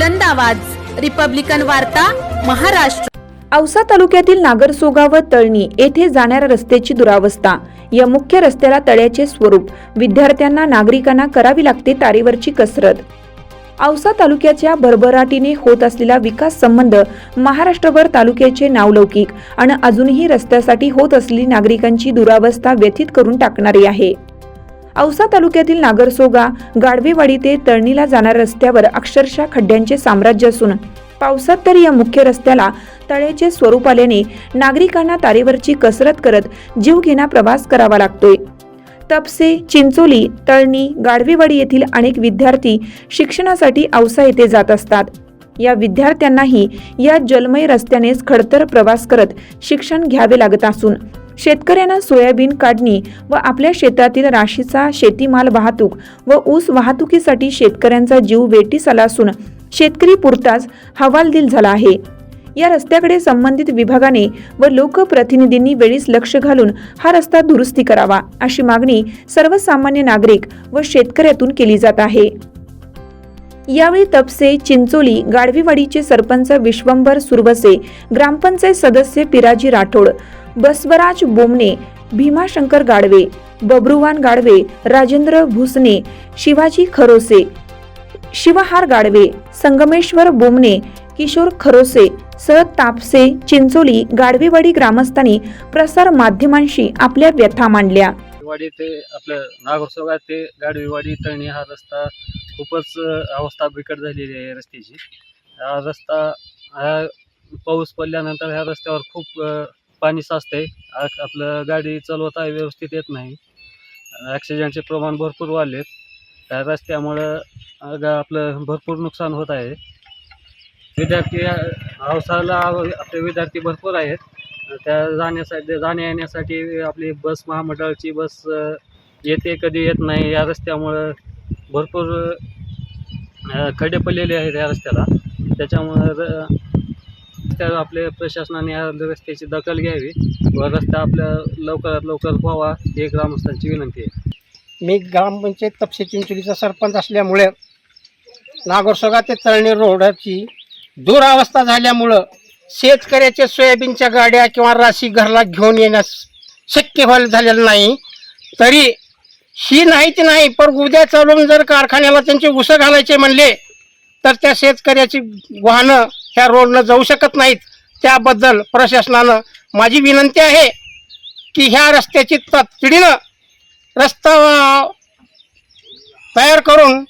बुलंद आवाज. रिपब्लिकन वार्ता महाराष्ट्र. औसा तालुक्यातील नागरसोगा व तळणी येथे जाणाऱ्या रस्त्याची दुरावस्था. या मुख्य रस्त्याला तळ्याचे स्वरूप. विद्यार्थ्यांना नागरिकांना करावी लागते तारेवरची कसरत. औसा तालुक्याच्या भरभराटीने होत असलेला विकास संबंध महाराष्ट्रभर तालुक्याचे नावलौकिक आणि अजूनही रस्त्यासाठी होत असलेली नागरिकांची दुरावस्था व्यथित करून टाकणारी आहे. औसा तालुक्यातील नागरसोगा गाडवेवाडी ते तळणीला जाणाऱ्या रस्त्यावर अक्षरशः खड्ड्यांचे साम्राज्य असून पावसात तर या मुख्य रस्त्याला तळ्याचे स्वरूप आल्याने नागरिकांना तारेवरची कसरत करत जीवघेणा प्रवास करावा लागतोय. तपसे चिंचोली तळणी गाडवेवाडी येथील अनेक विद्यार्थी शिक्षणासाठी औसा येथे जात असतात. या विद्यार्थ्यांनाही या जलमय रस्त्यानेच खडतर प्रवास करत शिक्षण घ्यावे लागत असून शेतकऱ्यांना सोयाबीन काढणी व आपल्या शेतातील राशीचा शेतीमाल वाहतूक व ऊस वाहतुकीसाठी शेतकऱ्यांचा जीव वेटीस आला असून शेतकरी पुरताच हवालदिल झाला आहे. या रस्त्याकडे संबंधित विभागाने व लोकप्रतिनिधींनी वेळीच लक्ष घालून हा रस्ता दुरुस्ती करावा अशी मागणी सर्वसामान्य नागरिक व शेतकऱ्यातून केली जात आहे. यावेळी तपसे चिंचोली गाडवीवाडीचे सरपंच विश्वंभर सुरवसे ग्रामपंचायत सदस्य पिराजी राठोड बसवराज बोमणे भीमाशंकर गाडवे बब्रुवान गाडवे राजेंद्र भुसने शिवाजी खरोसे शिवहार गाडवे संगमेश्वर बोमणे किशोर खरोसे स तापसे चिंचोली गाडवेवाडी ग्रामस्थांनी प्रसार माध्यमांशी आपल्या व्यथा मांडल्या. वाडी ते आपलं नागरसोगा ते गाडवीवाडी तळणी हा रस्ता खूपच अवस्था बिकट झालेली आहे रस्त्याची. हा रस्ता हा पाऊस पडल्यानंतर ह्या रस्त्यावर खूप पाणी साचते आपलं गाडी चालवता व्यवस्थित येत नाही. ॲक्सिडेंटचे प्रमाण भरपूर वाढलेत. त्या रस्त्यामुळं गा- आपलं भरपूर नुकसान होत आहे. विद्यार्थी पावसाला आपले विद्यार्थी भरपूर आहेत. त्या जाण्यासाठी जाण्या येण्यासाठी आपली बस महामंडळाची बस येते कधी येत नाही. या रस्त्यामुळं भरपूर खडे खड्डे पडलेले आहेत या रस्त्याला. त्याच्यामुळं र- त्या आपले प्रशासनाने या रस्त्याची दखल घ्यावी व रस्ता आपल्या लवकरात लवकर व्हावा ही ग्रामस्थांची विनंती आहे. मी ग्रामपंचायत तपसे चिंचोलीचा सरपंच असल्यामुळे नागोरसोगा ते तळणी रोडची दुरावस्था झाल्यामुळं शेतकऱ्याच्या सोयाबीनच्या गाड्या किंवा राशी घरला घेऊन येण्यास शक्य व्हायला झालेलं नाही. तरी ही नाही ती नाही पण उद्या चालून जर कारखान्याला त्यांचे उसं घालायचे म्हणले तर त्या शेतकऱ्याची वाहनं ह्या रोडनं जाऊ शकत नाहीत. त्याबद्दल प्रशासनानं माझी विनंती आहे की ह्या रस्त्याची तातडीनं रस्ता तयार करून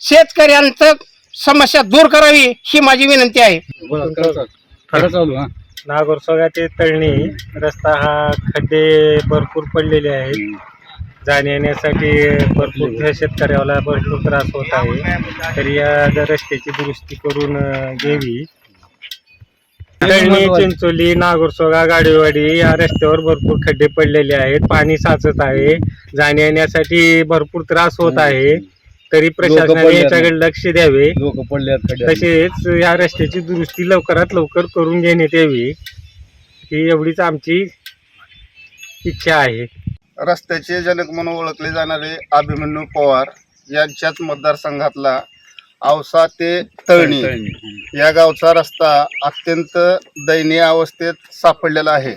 शेतकऱ्यांचं समस्या दूर करावी ही माझी विनंती आहे. नागोरसोगा ते तळणी रस्ता हा खड्डे भरपूर पडलेले आहेत. जाण्या येण्यासाठी भरपूर शेतकऱ्याला भरपूर त्रास होत आहे. तर या रस्त्याची दुरुस्ती करून घ्यावी. तळणी चिंचोली नागोरसोगा गाडीवाडी या रस्त्यावर भरपूर खड्डे पडलेले आहेत. पाणी साचत आहे. जाण्या येण्यासाठी भरपूर त्रास होत आहे. तरी प्रशासनाने याच्याकडे लक्ष द्यावे. तसेच या रस्त्याची दुरुस्ती लवकरात लवकर करून घेण्यात यावी. ही एवढीच आमची इच्छा आहे. रस्त्याचे जनक म्हणून ओळखले जाणारे अभिमन्यू पवार यांच्याच मतदारसंघातला औसा ते तळणी या गावचा रस्ता अत्यंत दयनीय अवस्थेत सापडलेला आहे.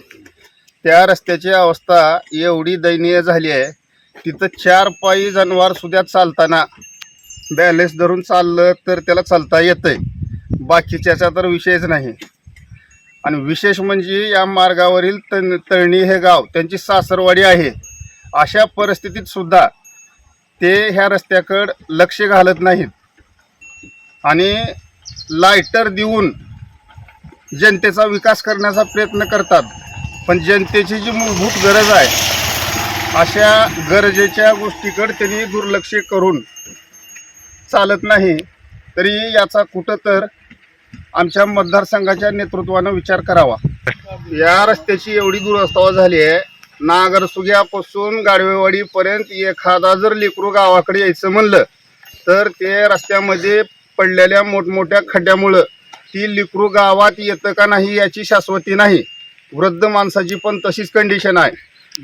त्या रस्त्याची अवस्था एवढी दयनीय झाली आहे तिथं चार पायी जनावर सुद्धा चालताना बॅलेन्स धरून चाललं तर त्याला चालता येतंय. बाकीच्याचा तर विषयच नाही. आणि विशेष म्हणजे या मार्गावरील तण तळणी हे गाव त्यांची सासरवाडी आहे. अशा परिस्थितीत सुद्धा ते ह्या रस्त्याकडं लक्ष घालत नाहीत. आणि लायटर देऊन जनतेचा विकास करण्याचा प्रयत्न करतात. पण जनतेची जी मूलभूत गरज आहे अशा गरजेच्या गोष्टीकडे त्यांनी दुर्लक्ष करून चालत नाही तरी याचा कुठं तर आमच्या मतदारसंघाच्या नेतृत्वानं विचार करावा. या रस्त्याची एवढी दुरवस्था झाली आहे नागरसुग्यापासून गाडवेवाडीपर्यंत एखादा जर लेकरू गावाकडे यायचं म्हणलं तर ते रस्त्यामध्ये पडलेल्या मोठमोठ्या खड्ड्यामुळं ती लेकरू गावात येतं का नाही याची शाश्वती नाही. वृद्ध माणसाची पण तशीच कंडिशन आहे.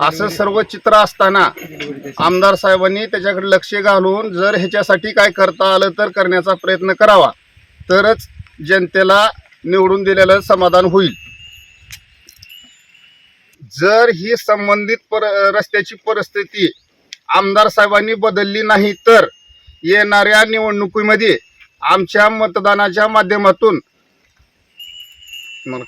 असं सर्व चित्र असताना आमदार साहेबांनी त्याच्याकडे लक्ष घालून जर ह्याच्यासाठी काय करता आलं तर करण्याचा प्रयत्न करावा. तरच जनतेला निवडून दिलेलं समाधान होईल. जर ही संबंधित पर रस्त्याची परिस्थिती आमदार साहेबांनी बदलली नाही तर येणाऱ्या निवडणुकीमध्ये आमच्या मतदानाच्या माध्यमातून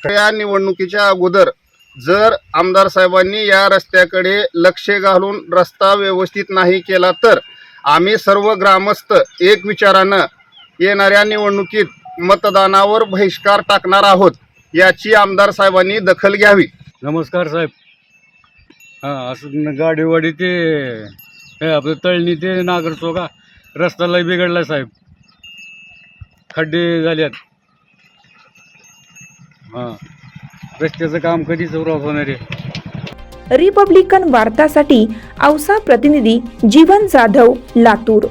या निवडणुकीच्या अगोदर जर आमदार साहेबांनी या रस्त्याकडे लक्ष घालून रस्ता व्यवस्थित नाही केला तर आम्ही सर्व ग्रामस्थ एक विचारानं येणाऱ्या निवडणुकीत मतदानावर बहिष्कार टाकणार आहोत याची आमदार साहेबांनी दखल घ्यावी. नमस्कार साहेब. हां असं गाडीवाडी ते हे आपलं तळणी ते नागर चौका रस्ता लय बिघडला साहेब. खड्डे झाल्यात. हां रस्त्याचं काम कधी सुरुवात होणार आहे. रिपब्लिकन वार्तासाठी औसा प्रतिनिधी जीवन जाधव लातूर.